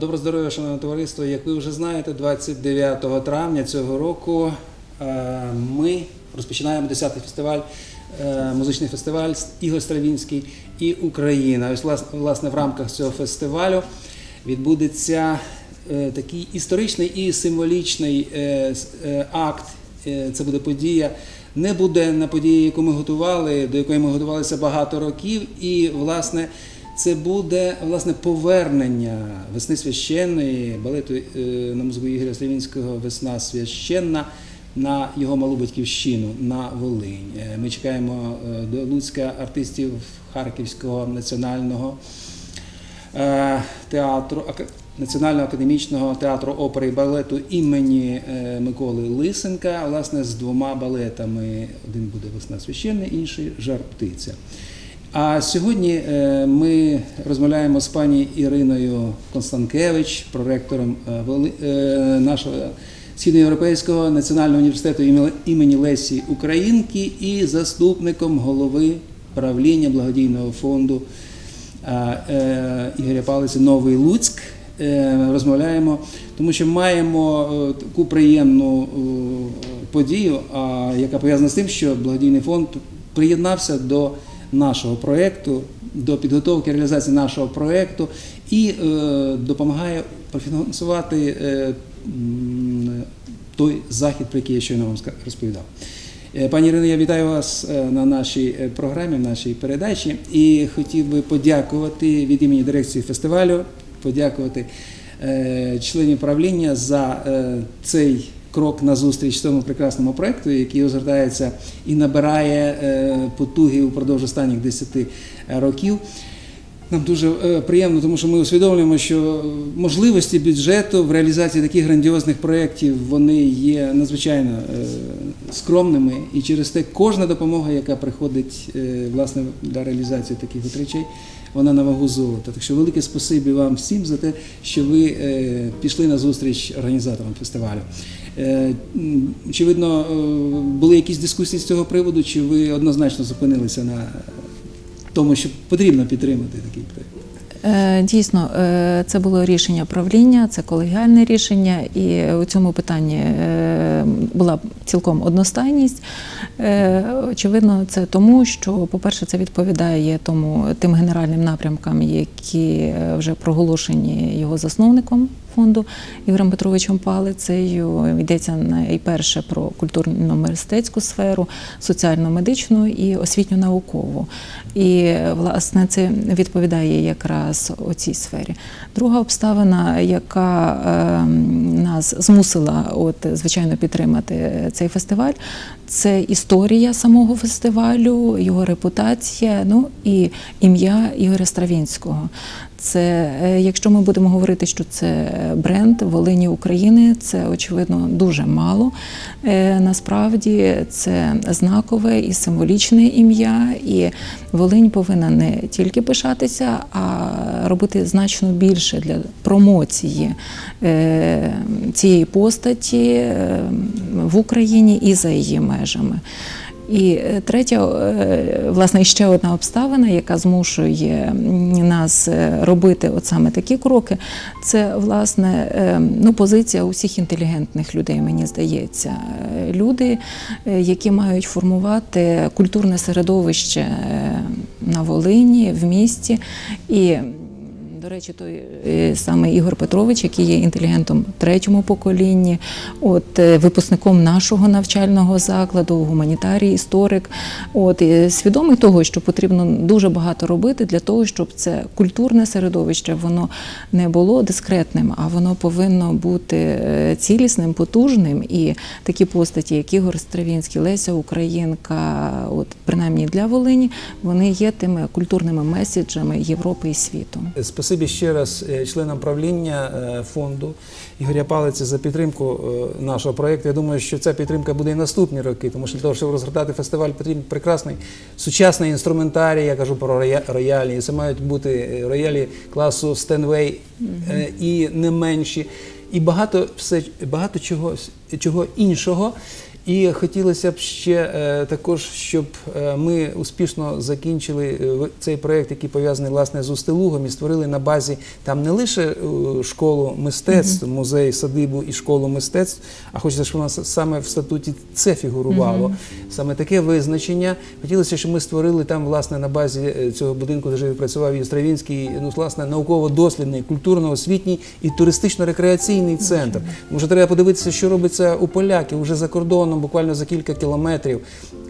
Доброго здоров'я, шановне товариство. Як ви вже знаєте, 29 травня цього року е, ми розпочинаємо 10-й фестиваль, е, музичний фестиваль Ігор Стравінський і Україна. Ось власне в рамках цього фестивалю відбудеться е, такий історичний і символічний акт. Це буде подія. Не буде на події, яку ми готували, до якої ми готувалися багато років, і власне. Це буде власне повернення весни священної балету е, на музику Ігоря Слівінського Весна священна на його малу батьківщину на Волинь. Е, Ми чекаємо е, до Луцька артистів Харківського національного театру Національного академічного театру опери і балету імені Миколи Лисенка, власне, з двома балетами. Один буде Весна священна, інший Жар птиця. А сьогодні е, ми розмовляємо з пані Іриною Констанкевич, проректором е, е, нашого Східноєвропейського національного університету імені- Лесі Українки і заступником голови правління благодійного фонду Ігоря Палиці Новий Луцьк. Розмовляємо, тому що маємо таку приємну подію, яка пов'язана з тим, що благодійний фонд приєднався до нашого проєкту, до підготовки реалізації нашого проєкту і е, допомагає профінансувати е, той захід, про який я щойно вам розповідав. Е, Пані Ірино, я вітаю вас на нашій програмі, в нашій передачі, і хотів би подякувати від імені дирекції фестивалю, подякувати членів правління за цей крок назустріч цьому прекрасному проекту, який розгортається і набирає е, потуги упродовж останніх 10 років. Нам дуже е, приємно, тому що ми усвідомлюємо, що можливості бюджету в реалізації таких грандіозних проєктів вони є надзвичайно е, скромними, і через те кожна допомога, яка приходить е, власне для реалізації таких от речей, вона на вагу золота. Так що велике спасибі вам всім за те, що ви пішли на зустріч організаторам фестивалю. Очевидно, були якісь дискусії з цього приводу, чи ви однозначно зупинилися на тому, що потрібно підтримати такий проєкт. Е, Дійсно, е, це було рішення правління, це колегіальне рішення, і у цьому питанні е, була цілком одностайність. Очевидно, це тому, що, по-перше, це відповідає тому тим генеральним напрямкам, які вже проголошені його засновником фонду Ігорем Петровичем Палицею. Йдеться найперше про культурно-мистецьку сферу, соціально-медичну і освітньо-наукову. І власне це відповідає якраз у цій сфері. Друга обставина, яка е, нас змусила, от звичайно, підтримати цей фестиваль, це історія самого фестивалю, його репутація, ну і ім'я Ігоря Стравінського. Це, е, якщо ми будемо говорити, що це бренд Волині України, це очевидно дуже мало. Е, Насправді це знакове і символічне ім'я, і Волинь повинна не тільки пишатися, а робити значно більше для промоції е, цієї постаті е, в Україні і за її межами. І е, третя, е, власне, ще одна обставина, яка змушує нас е, робити от саме такі кроки, це власне ну, позиція усіх інтелігентних людей, мені здається. Люди, які мають формувати культурне середовище на Волині, в місті. І до речі, той е, самий Ігор Петрович, який є інтелігентом третьому поколінні, от е, випускником нашого навчального закладу, гуманітарій, історик, от свідомий того, що потрібно дуже багато робити для того, щоб це культурне середовище воно не було дискретним, а воно повинно бути е, цілісним, потужним. І такі постаті, як Ігор Стравінський, Леся Українка, от принаймні для Волині, вони є тими культурними меседжами Європи і світу. Спасибі ще раз е, членам правління е, фонду Ігоря Палиці за підтримку е, нашого проєкту. Я думаю, що ця підтримка буде і наступні роки, тому що для того, щоб розгортати фестиваль, потрібен прекрасний сучасний інструментарій. Я кажу про роя- роялі. І Це мають бути роялі класу Стенвей і не менші, і багато все багато чого, чого іншого. І хотілося б ще е, також, щоб е, ми успішно закінчили е, цей проєкт, який пов'язаний власне з Устилугом, і створили на базі там не лише школу мистецтв, музей, садибу і школу мистецтв, а хочеться, щоб у нас саме в статуті це фігурувало. Саме таке визначення. Хотілося, щоб ми створили там, власне, на базі цього будинку, де жив працював і Стравінський, ну, власне, науково-дослідний, культурно-освітній і туристично-рекреаційний центр. Що треба подивитися, що робиться у поляків вже за кордоном, буквально за кілька кілометрів.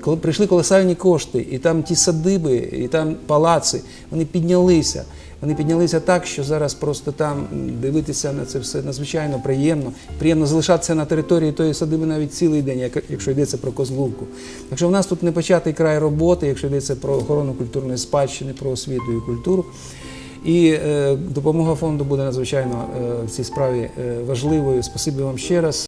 Коли прийшли колосальні кошти, і там ті садиби, і там палаци, вони піднялися. Вони піднялися так, що зараз просто там дивитися на це все надзвичайно приємно. Приємно залишатися на території тої садиби навіть цілий день, як- якщо йдеться про Козловку. Так що в нас тут не початий край роботи, якщо йдеться про охорону культурної спадщини, про освіту і культуру. І е, допомога фонду буде надзвичайно е, в цій справі е, важливою. Спасибі вам ще раз.